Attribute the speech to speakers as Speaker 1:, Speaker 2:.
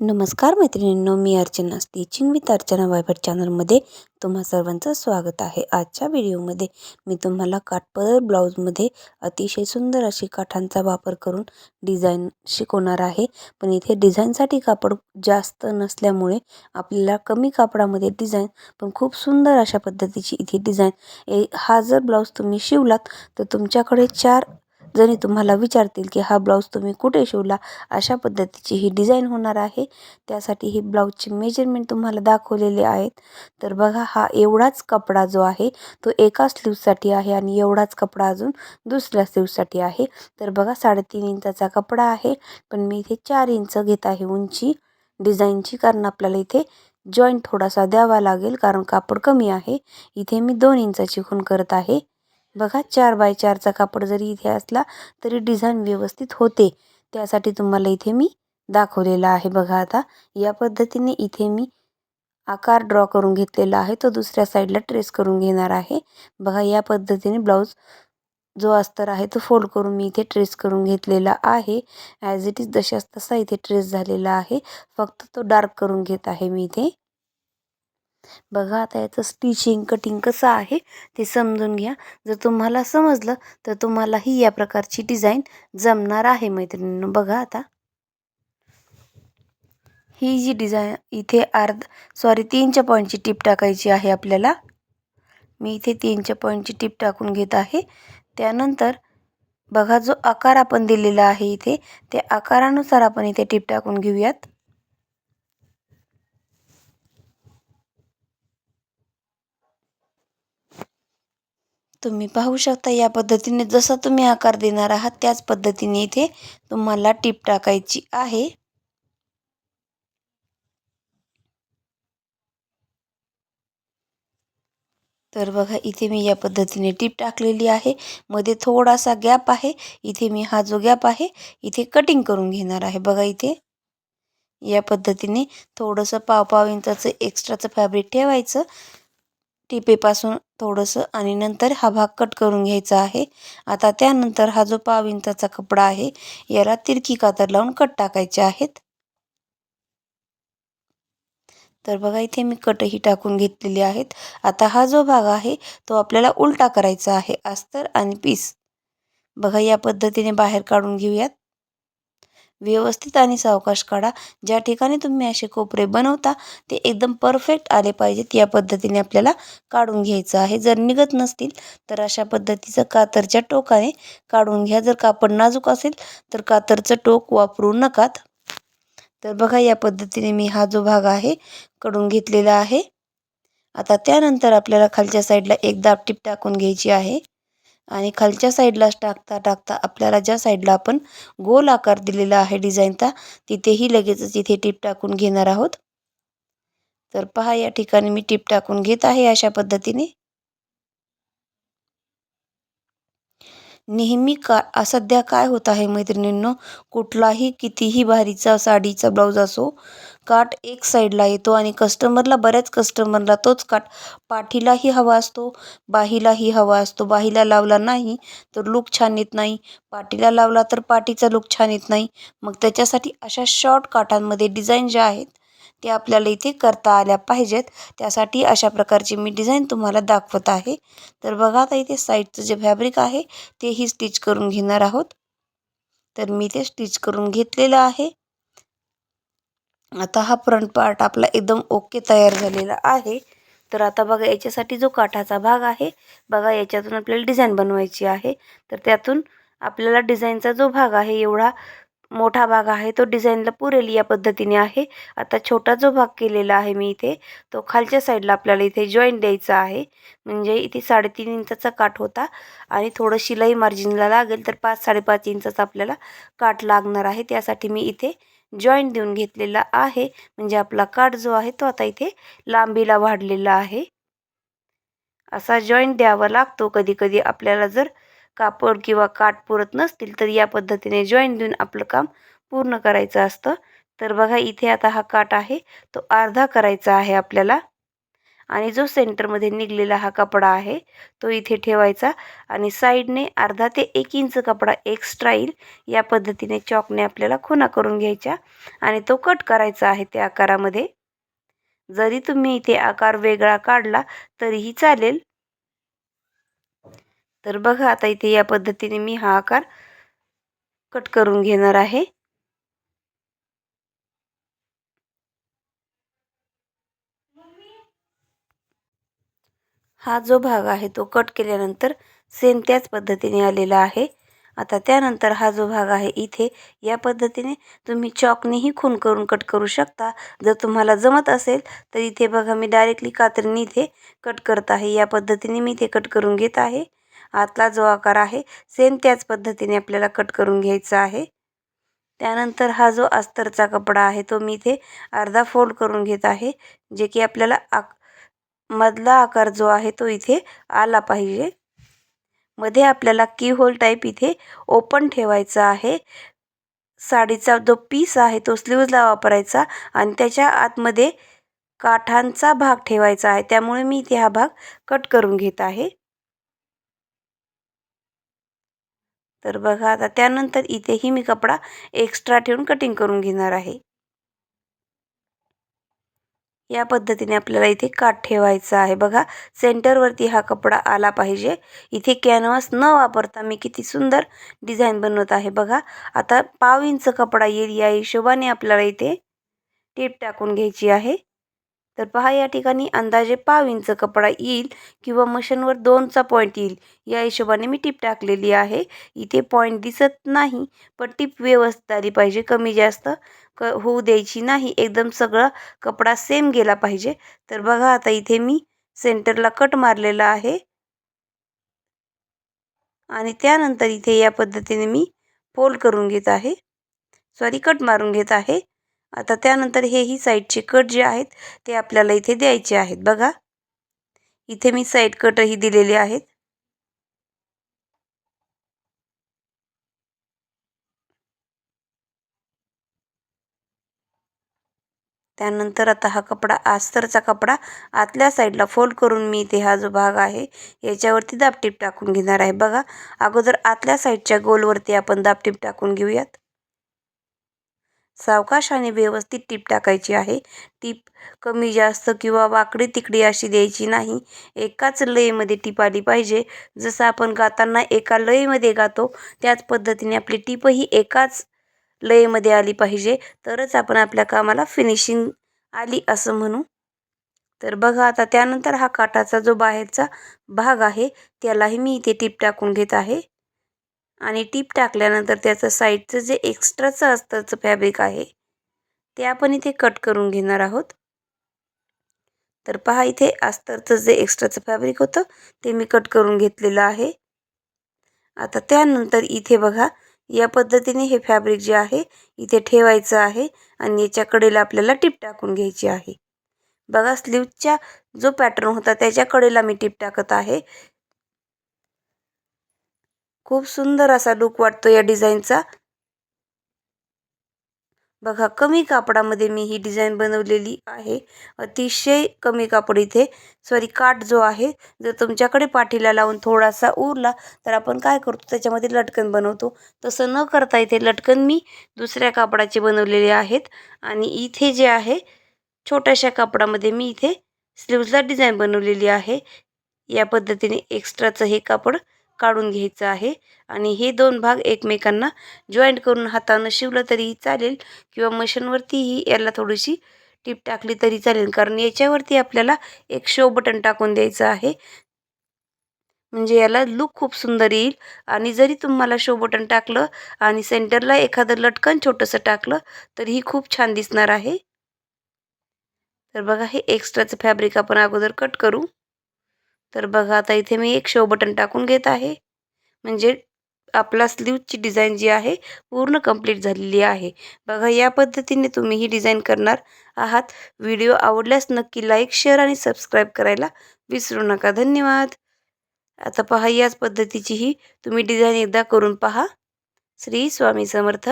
Speaker 1: नमस्कार मैत्रिणींनो मी अर्चना स्टिचिंग विथ अर्चना वायफर चॅनलमध्ये तुम्हा सर्वांचं स्वागत आहे. आजच्या व्हिडिओमध्ये मी तुम्हाला काठपदर ब्लाऊजमध्ये अतिशय सुंदर अशी काठांचा वापर करून डिझाईन शिकवणार आहे. पण इथे डिझाईनसाठी कापड जास्त नसल्यामुळे आपल्याला कमी कापडामध्ये डिझाईन पण खूप सुंदर अशा पद्धतीची इथे डिझाईन. ए हा जर ब्लाऊज तुम्ही शिवलात तर तुमच्याकडे चार जरी तुम्हाला विचारतील की हा ब्लाऊज तुम्ही कुठे शिवला अशा पद्धतीची ही डिझाईन होणार आहे. त्यासाठी ही ब्लाऊजची मेजरमेंट तुम्हाला दाखवलेले आहेत. तर बघा हा एवढाच कपडा जो आहे तो एका स्लीवसाठी आहे आणि एवढाच कपडा अजून दुसऱ्या स्लीवसाठी आहे. तर बघा साडेतीन इंचाचा कपडा आहे पण मी इथे चार इंच घेत आहे उंची. डिझाईनची कारण आपल्याला इथे जॉईंट थोडासा द्यावा लागेल कारण कापड कमी आहे. इथे मी दोन इंचाची खून करत आहे. बघा चार बाय चारचा कापड जरी इथे असला तरी डिझाईन व्यवस्थित होते. त्यासाठी तुम्हाला इथे मी दाखवलेला आहे बघा आता. या पद्धतीने इथे मी आकार ड्रॉ करून घेतलेला आहे. तो दुसऱ्या साईडला ट्रेस करून घेणार आहे. बघा या पद्धतीने ब्लाऊज जो अस्तर आहे तो फोल्ड करून मी इथे ट्रेस करून घेतलेला आहे. ॲज इट इज जशास तसा इथे ट्रेस झालेला आहे. फक्त तो डार्क करून घेत आहे मी इथे. बघा आता याचं स्टिचिंग कटिंग कसं आहे ते समजून घ्या. जर तुम्हाला समजलं तर तुम्हालाही या प्रकारची डिझाईन जमणार आहे मैत्रिणींनो. बघा आता. ही जी डिझाईन इथे अर्ध सॉरी तीनच्या पॉईंटची टीप टाकायची आहे आपल्याला. मी इथे तीनच्या पॉईंटची टीप टाकून घेत आहे. त्यानंतर बघा जो आकार आपण दिलेला आहे इथे त्या आकारानुसार आपण इथे टीप टाकून घेऊयात. तुम्ही पाहू शकता या पद्धतीने जसा तुम्ही आकार देणार आहात त्याच पद्धतीने इथे तुम्हाला टीप टाकायची आहे. तर बघा इथे मी या पद्धतीने टीप टाकलेली आहे. मध्ये थोडासा गॅप आहे. इथे मी हा जो गॅप आहे इथे कटिंग करून घेणार आहे. बघा इथे. या पद्धतीने थोडंसं पाव पाव इंचाचं एक्स्ट्राचं फॅब्रिक ठेवायचं. टिपेपासून थोडंसं आणि नंतर हा भाग कट करून घ्यायचा आहे. आता त्यानंतर हा जो पाव इंचाचा कपडा आहे याला तिरकी कातर लावून कट टाकायचे आहेत. तर बघा इथे मी कटही टाकून घेतलेली आहेत. आता हा जो भाग आहे तो आपल्याला उलटा करायचा आहे अस्तर आणि पीस. बघा या पद्धतीने बाहेर काढून घेऊयात. व्यवस्थित आणि सावकाश काढा. ज्या ठिकाणी तुम्ही असे कोपरे बनवता ते एकदम परफेक्ट आले पाहिजेत या पद्धतीने आपल्याला काढून घ्यायचं आहे. जर निघत नसतील तर अशा पद्धतीचं कातरच्या टोकाने काढून घ्या. जर कापड नाजूक असेल तर कातरचं टोक वापरू नकात. तर बघा या पद्धतीने मी हा जो भाग आहे कडून घेतलेला आहे. आता त्यानंतर आपल्याला खालच्या साईडला एक दाबटीप टाकून घ्यायची आहे. आणि खालच्या साईडलाच टाकता टाकता आपल्याला ज्या साईडला आपण गोल आकार दिलेला आहे डिझाईनचा तिथेही लगेचच इथे टीप टाकून घेणार आहोत. तर पहा या ठिकाणी मी टीप टाकून घेत आहे अशा पद्धतीने. नेहमी का सध्या काय होत आहे मैत्रिणींनो? कुठलाही कितीही भारीचा साडीचा ब्लाऊज असो काट एक साईडला येतो आणि कस्टमरला बऱ्याच कस्टमरला तोच काट पाठीलाही हवा असतो बाहीलाही हवा असतो. बाहीला लावला नाही तर लूक छान येत नाही पाठीला लावला तर पाठीचा लूक छान येत नाही. मग त्याच्यासाठी अशा शॉर्ट काठांमध्ये डिझाईन ज्या आहेत ते आपल्याला इथे करता आल्या पाहिजेत. त्यासाठी अशा प्रकारची मी डिझाईन तुम्हाला दाखवत आहे. तर बघा आता इथे साईडचं जे फॅब्रिक आहे तेही स्टिच करून घेणार आहोत. तर मी ते स्टिच करून घेतलेलं आहे. आता हा फ्रंट पार्ट आपला एकदम ओके तयार झालेला आहे. तर आता बघा याच्यासाठी जो काठाचा भाग आहे बघा याच्यातून आपल्याला डिझाईन बनवायची आहे. तर त्यातून आपल्याला डिझाईनचा जो भाग आहे एवढा मोठा भाग आहे. तो डिझाईनला पुरेल या पद्धतीने आहे. आता छोटा जो भाग केलेला आहे मी इथे तो खालच्या साईडला आपल्याला इथे जॉईंट द्यायचा आहे. म्हणजे इथे साडेतीन इंचाचा काठ होता आणि थोडं शिलाई मार्जिनला लागेल तर पाच साडेपाच इंचाचा आपल्याला काठ लागणार आहे. त्यासाठी मी इथे जॉईंट देऊन घेतलेला आहे. म्हणजे आपला काठ जो आहे तो आता इथे लांबीला वाढलेला आहे. असा जॉईंट द्यावा लागतो. कधी कधी आपल्याला जर कापड किंवा काठ पुरत नसतील तर या पद्धतीने जॉईन देऊन आपलं काम पूर्ण करायचं असतं. तर बघा इथे आता हा काठ आहे तो अर्धा करायचा आहे आपल्याला. आणि जो सेंटरमध्ये निघलेला हा कपडा आहे तो इथे ठेवायचा. आणि साईडने अर्धा ते एक इंच कपडा एक्स्ट्रा येईल या पद्धतीने चॉकने आपल्याला खुणा करून घ्यायच्या. आणि तो कट करायचा आहे त्या आकारामध्ये. जरी तुम्ही इथे आकार वेगळा काढला तरीही चालेल. तर बघा आता इथे या पद्धतीने मी हा आकार कट करून घेणार आहे. हा जो भाग आहे तो कट केल्यानंतर सेम त्याच पद्धतीने आलेला आहे. आता त्यानंतर हा जो भाग आहे इथे या पद्धतीने तुम्ही चॉकनेही खून करून कट करू शकता. जर तुम्हाला जमत असेल तर इथे बघा मी डायरेक्टली कात्रीने इथे कट करत आहे. या पद्धतीने मी इथे कट करून घेत आहे. आतला जो आकार आहे सेम त्याच पद्धतीने आपल्याला कट करून घ्यायचा आहे. त्यानंतर हा जो अस्तरचा कपडा आहे तो मी इथे अर्धा फोल्ड करून घेत आहे जे की आपल्याला आक मधला आकार जो आहे तो इथे आला पाहिजे. मध्ये आपल्याला की होल टाईप इथे ओपन ठेवायचा आहे. साडीचा जो पीस आहे तो स्लीवजला वापरायचा आणि त्याच्या आतमध्ये काठांचा भाग ठेवायचा आहे. त्यामुळे मी इथे हा भाग कट करून घेत आहे. तर बघा आता त्यानंतर इथेही मी कपडा एक्स्ट्रा ठेवून कटिंग करून घेणार आहे. या पद्धतीने आपल्याला इथे काठ ठेवायचा आहे. बघा सेंटरवरती हा कपडा आला पाहिजे. इथे कॅनव्हास न वापरता मी किती सुंदर डिझाईन बनवत आहे. बघा आता पाव इंच कपडा येईल. या हिशोबाने आपल्याला इथे टेप टाकून घ्यायची आहे. तर पहा या ठिकाणी अंदाजे पाव इंच कपडा येईल किंवा मशीनवर दोनचा पॉईंट येईल. या हिशोबाने मी टीप टाकलेली आहे. इथे पॉईंट दिसत नाही पण टीप व्यवस्थित आली पाहिजे कमी जास्त क होऊ द्यायची नाही. एकदम सगळा कपडा सेम गेला पाहिजे. तर बघा आता इथे मी सेंटरला कट मारलेला आहे. आणि त्यानंतर इथे या पद्धतीने मी फोल्ड करून घेत आहे. सॉरी कट मारून घेत आहे. आता त्यानंतर हेही साईडचे कट जे आहेत ते आपल्याला इथे द्यायचे आहेत. बघा. इथे मी साईड कटही दिलेले आहेत. त्यानंतर आता हा कपडा आस्तरचा कपडा आतल्या साईडला फोल्ड करून मी इथे हा जो भाग आहे याच्यावरती दाबटीप टाकून घेणार आहे. बघा. अगोदर आतल्या साईडच्या गोलवरती आपण दाबटीप टाकून घेऊयात. सावकाशाने व्यवस्थित टीप टाकायची आहे. टीप कमी जास्त किंवा वाकडी तिकडी अशी द्यायची नाही. एकाच लयमध्ये टीप आली पाहिजे. जसं आपण गाताना एका लयमध्ये गातो त्याच पद्धतीने आपली टीपही एकाच लयमध्ये आली पाहिजे. तरच आपण आपल्या कामाला फिनिशिंग आली असं म्हणू. तर बघा आता त्यानंतर हा काठाचा जो बाहेरचा भाग आहे त्यालाही मी इथे टीप टाकून घेत आहे. आणि टीप टाकल्यानंतर त्याचं साईडचं जे एक्स्ट्राचं अस्तरचं फॅब्रिक आहे ते आपण इथे कट करून घेणार आहोत. तर पहा इथे अस्तरचं जे एक्स्ट्राचं फॅब्रिक होतं ते मी कट करून घेतलेलं आहे. आता त्यानंतर इथे बघा या पद्धतीने हे फॅब्रिक जे आहे इथे ठेवायचं आहे आणि याच्या कडेला आपल्याला टीप टाकून घ्यायची आहे. बघा स्लीवच्या जो पॅटर्न होता त्याच्या कडेला मी टीप टाकत आहे. खूप सुंदर असा लुक वाटतो या डिझाईनचा बघा कमी कापडामध्ये मी ही डिझाईन बनवलेली आहे. अतिशय कमी कापड इथे. सॉरी काठ जो आहे जर तुमच्याकडे पाठीला लावून थोडासा उरला तर आपण काय करतो त्याच्यामध्ये लटकन बनवतो. तसं न करता इथे लटकन मी दुसऱ्या कापडाचे बनवलेले आहेत. आणि इथे जे आहे छोट्याशा कापडामध्ये मी इथे स्लीव्जला डिझाईन बनवलेली आहे. या पद्धतीने एक्स्ट्राचं हे कापड काढून घ्यायचं आहे. आणि हे दोन भाग एकमेकांना जॉईंट करून हातानं शिवलं तरीही चालेल किंवा मशीनवरतीही याला थोडीशी टीप टाकली तरी चालेल. कारण याच्यावरती आपल्याला एक शो बटन टाकून द्यायचं आहे. म्हणजे याला लुक खूप सुंदर येईल. आणि जरी तुम्हाला शो बटन टाकलं आणि सेंटरला एखादं लटकन छोटंसं टाकलं तरीही खूप छान दिसणार आहे. तर बघा हे एक्स्ट्राचं फॅब्रिक आपण अगोदर कट करू. तर बघा आता इथे मी एक शो बटन टाकून घेत आहे. म्हणजे आपला स्लीवची डिझाईन जी आहे पूर्ण कंप्लीट झालेली आहे. बघा या पद्धतीने तुम्ही ही डिझाईन करणार आहात. व्हिडिओ आवडल्यास नक्की लाईक शेअर आणि सबस्क्राईब करायला विसरू नका. धन्यवाद. आता पहा याच पद्धतीची ही तुम्ही डिझाईन एकदा करून पहा. श्री स्वामी समर्थ.